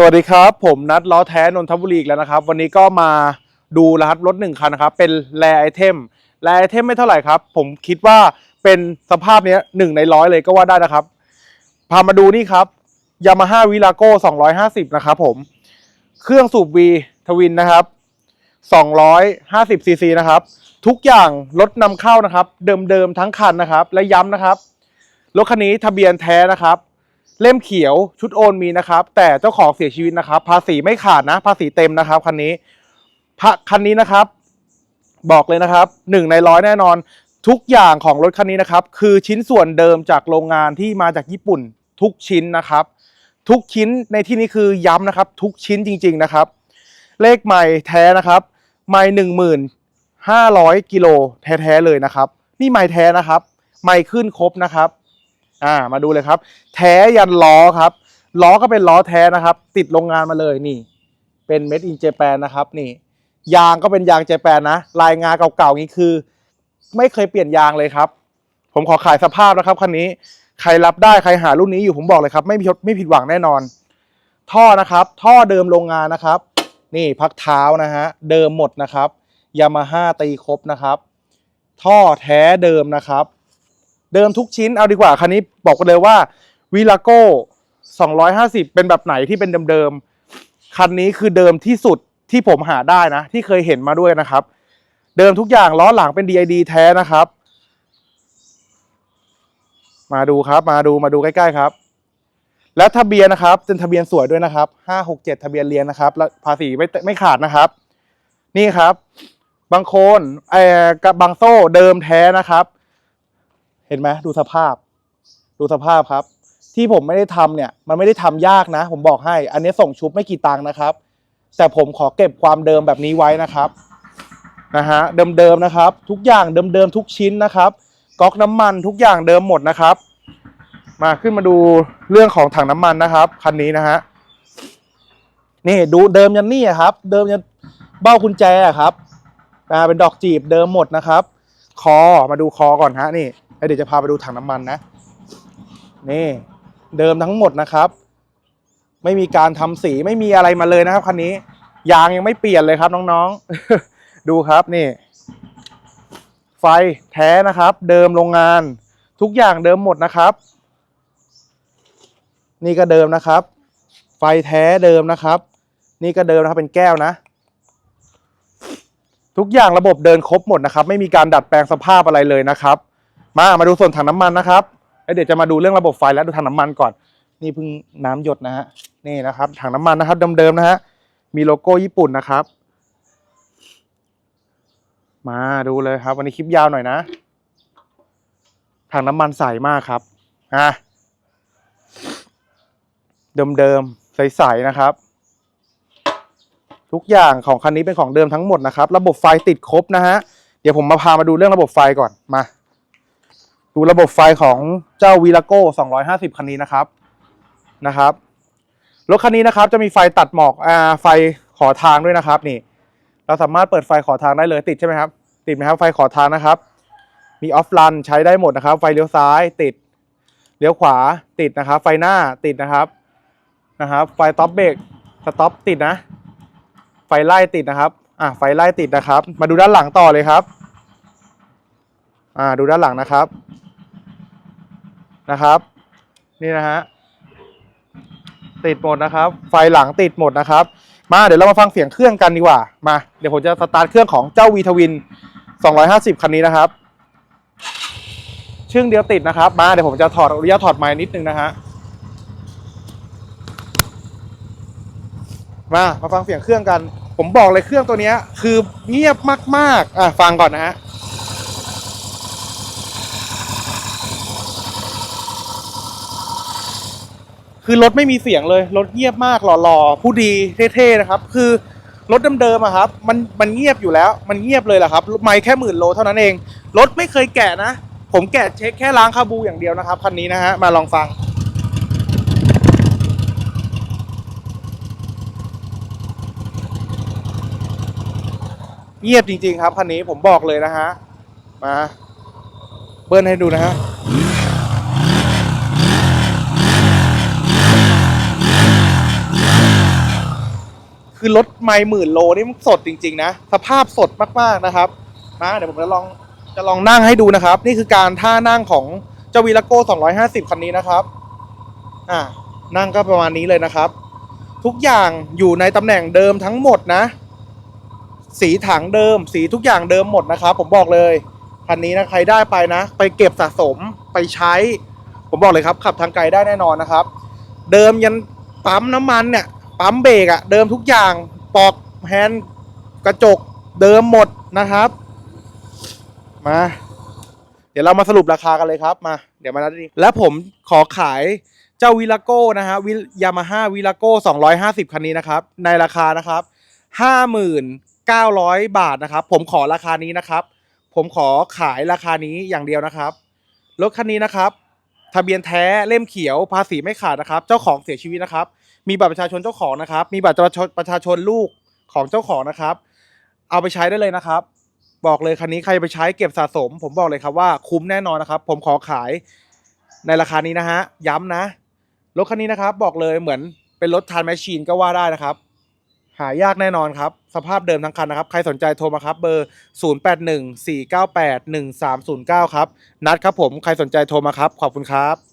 สวัสดีครับ ผมนัดล้อแท้นนทบุรีแล้วนะครับ วันนี้ก็มาดูนะครับรถหนึ่งคันนะครับ เป็นแรไอเทมแรไอเทมไม่เท่าไหร่ครับ ผมคิดว่าเป็นสภาพเนี้ยหนึ่งในร้อยเลยก็ว่าได้นะครับ พามาดูนี่ครับยามาฮ่าวิลาโก้250 นะครับผม เครื่องสูบ V ทวินนะครับ250ซีซีนะครับ ทุกอย่างรถนำเข้านะครับ เดิมๆทั้งคันนะครับ และย้ำนะครับรถคันนี้ทะเบียนแท้นะครับ เล่มเขียวชุดโอนมีนะครับ แต่เจ้าของเสียชีวิตนะครับ ภาษีไม่ขาดนะ ภาษีเต็มนะครับคันนี้พะคันนี้นะครับ บอกเลยนะครับหนึ่งในร้อยแน่นอน ทุกอย่างของรถคันนี้นะครับ คือชิ้นส่วนเดิมจากโรงงานที่มาจากญี่ปุ่น ทุกชิ้นนะครับ ทุกชิ้นในที่นี้คือย้ำนะครับ ทุกชิ้นจริง ๆนะครับ เลขใหม่แท้นะครับไม่หนึ่งหมื่นห้าร้อยกิโลแท้ๆเลยนะครับ นี่ไม่แท้นะครับไม่ขึ้นครบนะครับ อ่ามาดูเลยครับ แท้ยันล้อครับ ล้อก็เป็นล้อแท้นะครับ ติดโรงงานมาเลยนี่ เป็นเม็ดอินเจแปนนะครับนี่ยางก็เป็นยางเจแปนนะ ลายงาเก่าๆนี้คือ ไม่เคยเปลี่ยนยางเลยครับ ผมขอขายสภาพนะครับคันนี้ใครรับได้ใครหารุ่นนี้อยู่ผมบอกเลยครับ ไม่ผิดไม่ผิดหวังแน่นอน ท่อนะครับ ท่อเดิมโรงงานนะครับ นี่พักเท้านะฮะเดิมหมดนะครับยามาฮ่าตีครบนะครับ ท่อแท้เดิมนะครับ เดิมทุกชิ้นเอาดีกว่าคันนี้บอกกันเลยว่าวิลาโก้250 เป็นแบบไหนที่เป็นเดิมๆคันนี้คือเดิมที่สุดที่ผมหาได้นะ ที่เคยเห็นมาด้วยนะครับ เดิมทุกอย่างล้อหลังเป็น DID แท้นะครับ มาดูครับ มาดูมาดูใกล้ๆครับ แล้วทะเบียนนะครับเป็นทะเบียนสวยด้วยนะครับ567 ทะเบียนเรียนนะครับแล้วภาษีไม่ไม่ขาดนะครับ นี่ครับ บางโคนเอ่อกับบางโซ่เดิมแท้นะครับ เห็นไหมดูสภาพ ดูสภาพครับ ที่ผมไม่ได้ทำเนี่ยมันไม่ได้ทำยากนะ ผมบอกให้ อันนี้ส่งชุบไม่กี่ตังค์นะครับ แต่ผมขอเก็บความเดิมแบบนี้ไว้นะครับนะฮะเดิมๆนะครับ ทุกอย่างเดิมๆทุกชิ้นนะครับก๊อกน้ำมันทุกอย่างเดิมหมดนะครับ มาขึ้นมาดูเรื่องของถังน้ำมันนะครับคันนี้นะฮะนี่ดูเดิมยันนี่อะครับ เดิมยันเบ้ากุญแจอะครับอ่าเป็นดอกจีบเดิมหมดนะครับ คอมาดูคอก่อนฮะนี่ แล้วเดี๋ยวจะพาไปดูถังน้ำมันนะ นี่ เดิมทั้งหมดนะครับ ไม่มีการทำสีไม่มีอะไรมาเลยนะครับคันนี้ ยางยังไม่เปลี่ยนเลยครับน้องๆ ดูครับนี่ ไฟแท้นะครับ เดิมโรงงาน ทุกอย่างเดิมหมดนะครับ นี่ก็เดิมนะครับ ไฟแท้เดิมนะครับ นี่ก็เดิมนะครับเป็นแก้วนะทุกอย่างระบบเดินครบหมดนะครับ ไม่มีการดัดแปลงสภาพอะไรเลยนะครับ มามาดูส่วนถังน้ำมันนะครับแล้วเดี๋ยวจะมาดูเรื่องระบบไฟแล้วดูถังน้ำมันก่อน นี่เพิ่งน้ำหยดนะฮะนี่นะครับถังน้ำมันนะครับเดิมๆนะฮะมีโลโก้ญี่ปุ่นนะครับ มาดูเลยครับ วันนี้คลิปยาวหน่อยนะถังน้ำมันใสมากครับอะเดิมๆใสๆนะครับ ทุกอย่างของคันนี้เป็นของเดิมทั้งหมดนะครับ ระบบไฟติดครบนะฮะเดี๋ยวผมมาพามาดูเรื่องระบบไฟก่อนมา ดูระบบไฟของเจ้าวีลาโก้250 คันนี้นะครับนะครับรถคันนี้นะครับจะมีไฟตัดหมอกอ่าไฟขอทางด้วยนะครับนี่ เราสามารถเปิดไฟขอทางได้เลยติดใช่ไหมครับ ติดไหมครับไฟขอทางนะครับ มีออฟลันใช้ได้หมดนะครับ ไฟเลี้ยวซ้ายติดเลี้ยวขวาติดนะครับ ไฟหน้าติดนะครับนะครับ ไฟต็อปเบรกสต็อปติดนะ ไฟไล่ติดนะครับอะไฟไล่ติดนะครับ มาดูด้านหลังต่อเลยครับ อ่าดูด้านหลังนะครับ นะครับ นี่นะฮะติดหมดนะครับ ไฟหลังติดหมดนะครับ มาเดี๋ยวเรามาฟังเสียงเครื่องกันดีกว่า มาเดี๋ยวผมจะสตาร์ทเครื่องของเจ้าวีทวิน 250 คันนี้นะครับ ชึ่งเดียวติดนะครับ มาเดี๋ยวผมจะถอดอนุญาตถอดไม้นิดนึงนะฮะ มามาฟังเสียงเครื่องกัน ผมบอกเลยเครื่องตัวนี้คือเงียบมากๆ อะฟังก่อนนะฮะ คือรถไม่มีเสียงเลยรถเงียบมากหล่อๆผู้ดีเท่ๆนะครับ คือรถเดิมๆอะครับมันมันเงียบอยู่แล้ว มันเงียบเลยแหละครับไม่แค่หมื่นโลเท่านั้นเอง รถไม่เคยแกะนะ ผมแกะเช็คแค่ล้างคาบูอย่างเดียวนะครับคันนี้นะฮะมาลองฟังเงียบจริงๆครับคันนี้ผมบอกเลยนะฮะมาเบิ้ลให้ดูนะฮะ คือรถไม่หมื่นโลนี่มันสดจริงๆนะ สภาพสดมากๆนะครับมาเดี๋ยวผมจะลองจะลองนั่งให้ดูนะครับ นี่คือการท่านั่งของเจ้าวีลโก้250 คันนี้นะครับ อ่านั่งก็ประมาณนี้เลยนะครับ ทุกอย่างอยู่ในตำแหน่งเดิมทั้งหมดนะ สีถังเดิม สีทุกอย่างเดิมหมดนะครับ ผมบอกเลยคันนี้นะใครได้ไปนะ ไปเก็บสะสมไปใช้ ผมบอกเลยครับ ขับทางไกลได้แน่นอนนะครับ เดิมยันปั๊มน้ำมันเนี่ย ปั๊มเบรกอะเดิมทุกอย่างปอกแฮนด์กระจกเดิมหมดนะครับ มา เดี๋ยวเรามาสรุปราคากันเลยครับมา เดี๋ยวมานัดดีแล้วผมขอขายเจ้าวิลาโก้นะฮะวิยามาฮ่าวิลาโก้250 คันนี้นะครับ ในราคานะครับ 5,900 บาทนะครับ ผมขอราคานี้นะครับ ผมขอขายราคานี้อย่างเดียวนะครับรถคันนี้นะครับ ทะเบียนแท้เล่มเขียวภาษีไม่ขาดนะครับ เจ้าของเสียชีวิตนะครับ มีบัตรประชาชนเจ้าของนะครับ มีบัตรประชาชนประชาชนลูกของเจ้าของนะครับ เอาไปใช้ได้เลยนะครับ บอกเลยคันนี้ใครไปใช้เก็บสะสม ผมบอกเลยครับว่าคุ้มแน่นอนนะครับ ผมขอขายในราคานี้นะฮะย้ำนะรถคันนี้นะครับ บอกเลยเหมือนเป็นรถทานแมชชีนก็ว่าได้นะครับ หายากแน่นอนครับ สภาพเดิมทั้งคันนะครับ ใครสนใจโทรมาครับ เบอร์ 0814981309 ครับ นัดครับผม ใครสนใจโทรมาครับ ขอบคุณครับ